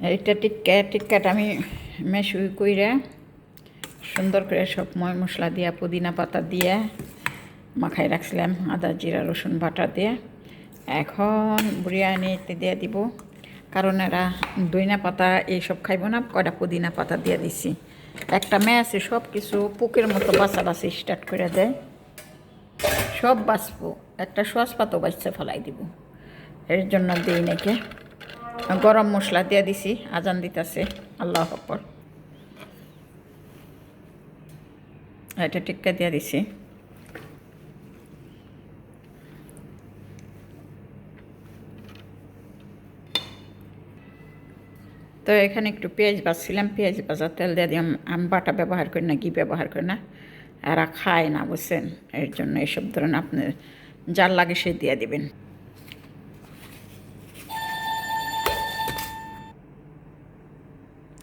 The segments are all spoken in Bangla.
এইটা টিক্কা, টিক্কাটা আমি মেশুই কইরা সুন্দর করে সব ময় মশলা দিয়া, পুদিনা পাতা দিয়ে মাখাই রাখছিলাম, আদা, জিরা, রসুন বাটা দিয়ে। এখন বিরিয়ানিতে দিয়ে দিব, কারণ এরা দইনা পাতা এইসব খাইব না, কয়টা পুদিনা পাতা দিয়ে দিছি। একটা মেয়ে আছে সব কিছু পুকের মতো বাসি স্টার্ট করে দেয়। সব বাঁচবো একটা সস পাতাও বাচ্চা ফেলাই দিব। এর জন্য দিই নাকি। গরম মশলা দিয়ে দিছি, আজান দিতেছে, আল্লাহ আকবর। এটা টিক্কা দিয়ে দিছি। তো এখানে একটু পেঁয়াজ বাজছিলাম পেঁয়াজ বাজার তেল দিয়ে দিলাম। আমি বাটা ব্যবহার করি না, ঘি ব্যবহার করি না। এরা খায় না, বুঝছেন? এর জন্য এইসব ধরেন আপনি যার লাগে সে দিয়ে দিবেন।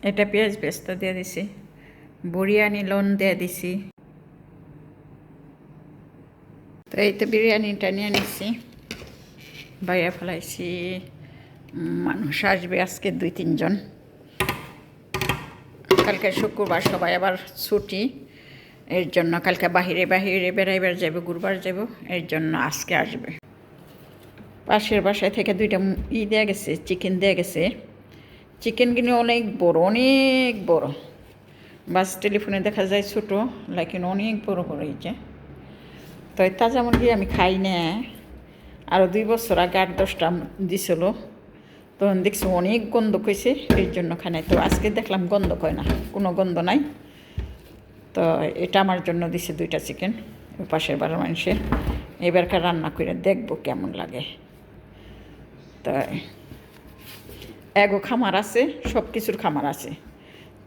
এটা পেঁয়াজ পেস্তা দিয়ে দিছি। বিরিয়ানি লোন দিয়ে দিছি। তো এই তো বিরিয়ানিটা নিয়ে নিচ্ছি বাইরে ফেলাইছি। মানুষ আসবে আজকে দুই, তিনজন। কালকে শুক্রবার সবাই আবার ছুটি। এর জন্য কালকে বাহিরে বাহিরে বেড়াইবার যাবে গুরবার যাব এর জন্য আজকে আসবে। পাশের বাসায় থেকে দুইটা ই দেয়া গেছে, চিকেন দেয়া গেছে। চিকেন কিনে অনেক বড় অনেক বড়। বাস টেলিফোনে দেখা যায় ছোটো লেকিন অনেক বড় বড় যে। তো তাজা মুরগি আমি খাই না। আরও দুই বছর আগে আট দশটা দিছিল। তখন দেখছি অনেক গন্ধ কইছে, এই জন্য খাই তো আজকে দেখলাম গন্ধ কয় না, কোনো গন্ধ নাই। তো এটা আমার জন্য দিছে দুইটা চিকেন পাশের বারো মানুষের। এবারকার রান্না করে দেখব কেমন লাগে। তাই এগো খামার আছে সব কিছুর খামার আছে।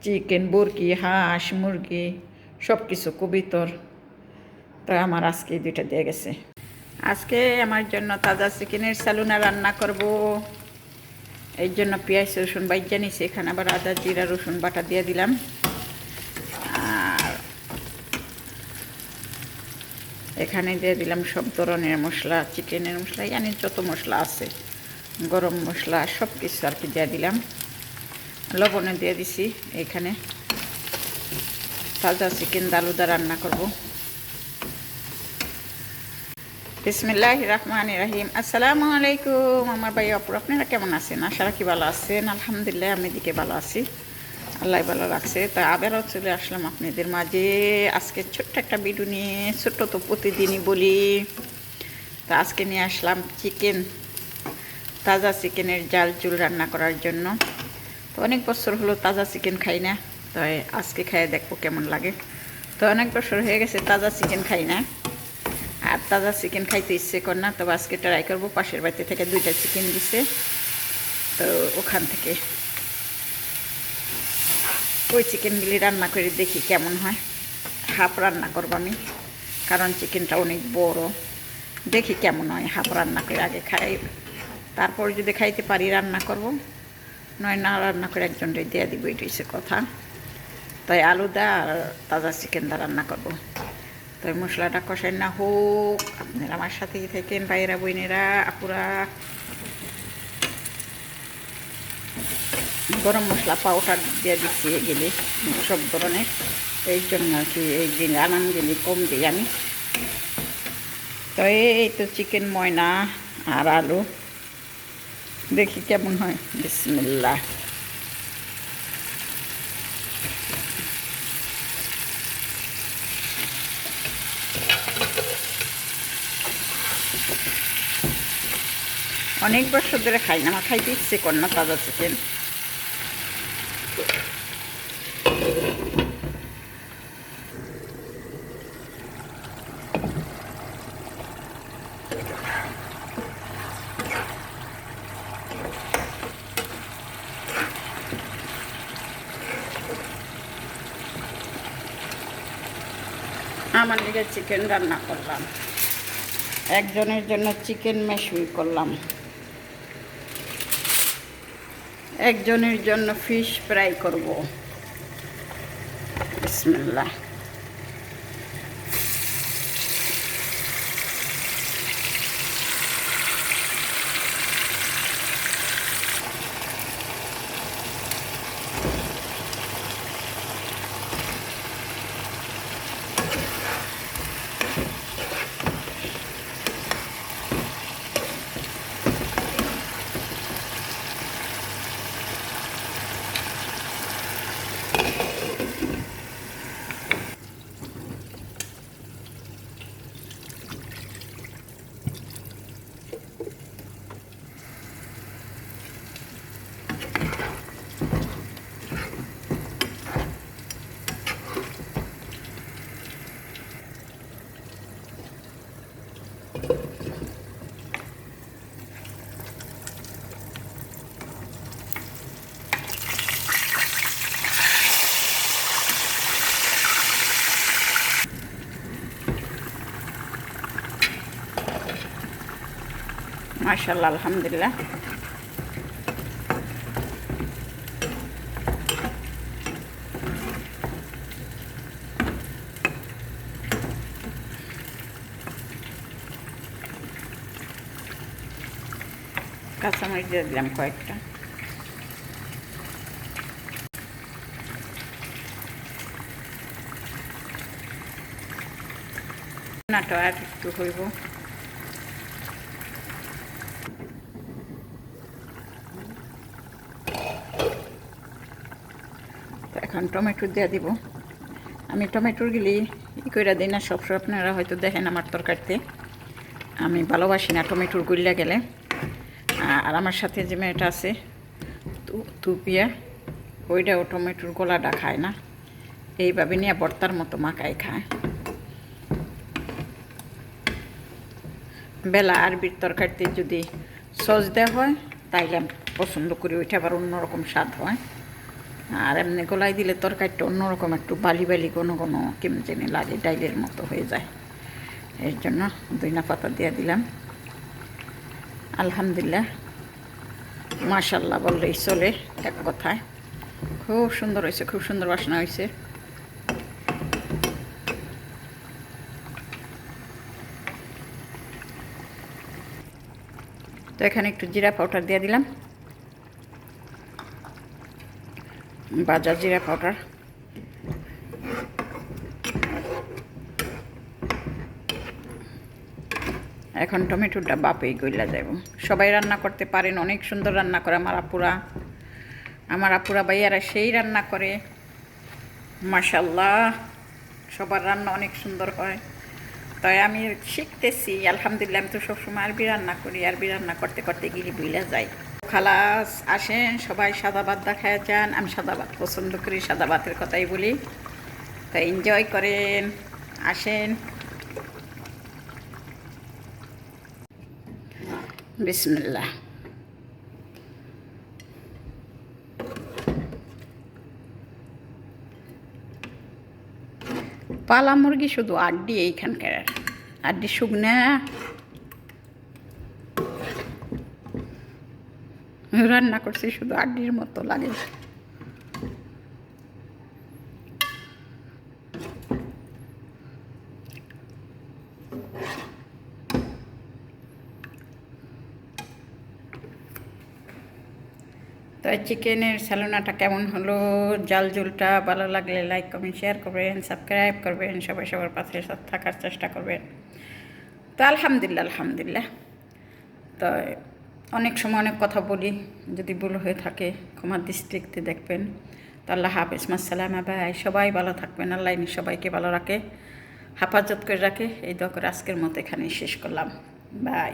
চিকেন বরকি হাঁস, মুরগি সব কিছু কবিতর। তো আমার আজকে দুইটা দিয়ে গেছে। আজকে আমার জন্য তাজা চিকেনের স্যালুনা রান্না করব। এই জন্য পেঁয়াজ, রসুন বাইজা নিছি এখানে আবার আদা, জিরা, রসুন বাটা দিয়ে দিলাম। আর এখানে দিয়ে দিলাম সব ধরনের মশলা, চিকেনের মশলা জানি যত মশলা আছে। গরম মশলা সব কিছু আর কি দিয়ে দিলাম। লবণে দিয়ে দিছি এখানে। তাজা চিকেন দালুদা রান্না করব। বিসমিল্লাহ রহমান রাহিম। আসসালামু আলাইকুম আমার ভাই অপর আপনারা কেমন আছেন? আশা রাখি ভালো আছেন। আলহামদুলিল্লাহ, আমি দিকে ভালো আছি। আল্লাহ ভালো লাগছে তা আবারও চলে আসলাম আপনাদের মাঝে। আজকে ছোট্ট একটা ভিডিও নিয়ে, ছোট্ট তো প্রতিদিনই বলি। তা আজকে নিয়ে আসলাম চিকেন তাজা চিকেনের জাল চুল রান্না করার জন্য। তো অনেক বছর হলো তাজা চিকেন খাই না, তো আজকে খাইয়ে দেখব কেমন লাগে। তো অনেক বছর হয়ে গেছে তাজা চিকেন খাই না। আর তাজা চিকেন খাইতে ইচ্ছে কর না, তবে আজকে ট্রাই করব, পাশের বাড়িতে থেকে দুইটা চিকেন দিছে। তো ওখান থেকে ওই চিকেনগুলি রান্না করে দেখি কেমন হয়। হাফ রান্না করব আমি, কারণ চিকেনটা অনেক বড়। দেখি কেমন হয়, হাফ রান্না করে আগে খাই। তারপর যদি খাইতে পারি, রান্না করব। নয় না, রান্না করে একজনকে দিয়ে দিব এটা হচ্ছে কথা। তাই আলু দা আর তাজা চিকেন দা রান্না করব। তাই মশলাটা কষাই না হোক, আপনারা আমার সাথেই থাকেন বাইরা বইনেরা আপুরা। গরম মশলা পাউডার দিয়ে দিচ্ছি এগুলি সব ধরনের। এই জন্য আর কি, এই যে আনামগুলি কম দিই আমি। তো এই তো চিকেন, ময়না আর আলু। দেখি কেমন হয়। বিসমিল্লা অনেক বছর ধরে খাই না আমার খাইতে ইচ্ছে তাজা চিকেন। আমার দিকে চিকেন রান্না করলাম। একজনের জন্য চিকেন মেশুই করলাম। একজনের জন্য ফিশ ফ্রাই করব। বিসমিল্লাহ। মাশাল্লাহ আলহামদুলিল্লাহ। কাঁচামরিচ দিয়ে দিলাম কয়েকটা। নাটা আর একটু হইব। টমেটো দিয়ে দিব। আমি টমেটোর গিলি ই করে দিই না সবসময় আপনারা হয়তো দেখেন আমার তরকারিতে। আমি ভালোবাসি না টমেটোর গুল্লা গেলে। আর আমার সাথে যে মেয়েটা আছে তুপিয়া, ওইটাও টমেটোর গোলাটা খায় না। এইভাবে নিয়ে বর্তার মতো মাকাই খায়। বেলা আরবির তরকারিতে যদি সস দেওয়া হয়, তাইলে আমি পছন্দ করি, ওইটা আবার অন্যরকম স্বাদ হয়। আর এমনি গলায় দিলে তরকারিটা অন্যরকম, একটু বালি বালি কোনো কোনো কেমন লাগে, ডাইলের মতো হয়ে যায়। এর জন্য দইনা পাতা দিয়ে দিলাম। আলহামদুলিল্লাহ মাশাল্লাহ বললেই চলে এক কথায়। খুব সুন্দর হয়েছে, খুব সুন্দর বাসনা হয়েছে। তো এখানে একটু জিরা পাউডার দিয়ে দিলাম। বাজা জিরা পাউডার এখন টমেটোটা বাপেই গইলা যাব সবাই রান্না করতে পারেন, অনেক সুন্দর রান্না করে আমার আপুরা। আমার আপুরা ভাইয়ারা সেই রান্না করে। মাশাল্লাহ সবার রান্না অনেক সুন্দর হয়। তাই আমি শিখতেছি, আলহামদুলিল্লাহ আমি তো সবসময় আরবি রান্না করি, আরবি রান্না করতে করতে গিয়ে বুইলা যাই। খালাস আসেন, সবাই সাদা ভাত দেখায় যান। আমি সাদা ভাত পছন্দ করি সাদা ভাতের কথাই বলি। তো এনজয় করেন, আসেন। বিসমিল্লাহ। পালা মুরগি শুধু আড্ডি এইখানকার, আড্ডি শুকনা। রান্না করছি, শুধু আড্ডির মতো লাগে। তো চিকেনের স্যালোনাটা কেমন হলো? জাল জুলটা ভালো লাগলে লাইক কমেন্ট শেয়ার করবেন সাবস্ক্রাইব করবেন, সবাই সবার পাশে থাকার চেষ্টা করবেন। তো আলহামদুলিল্লাহ আলহামদুলিল্লাহ। তো অনেক সময় অনেক কথা বলি, যদি ভুল হয়ে থাকে ক্ষমার দৃষ্টিতে দেখবেন। তো আল্লাহ হাফেজ মাসালাম ভাই সবাই ভালো থাকবেন, আল্লাহ সবাইকে ভালো রাখে, হাফাজত করে রাখে। এই দোয়া করে আজকের মতো এখানে শেষ করলাম। বাই।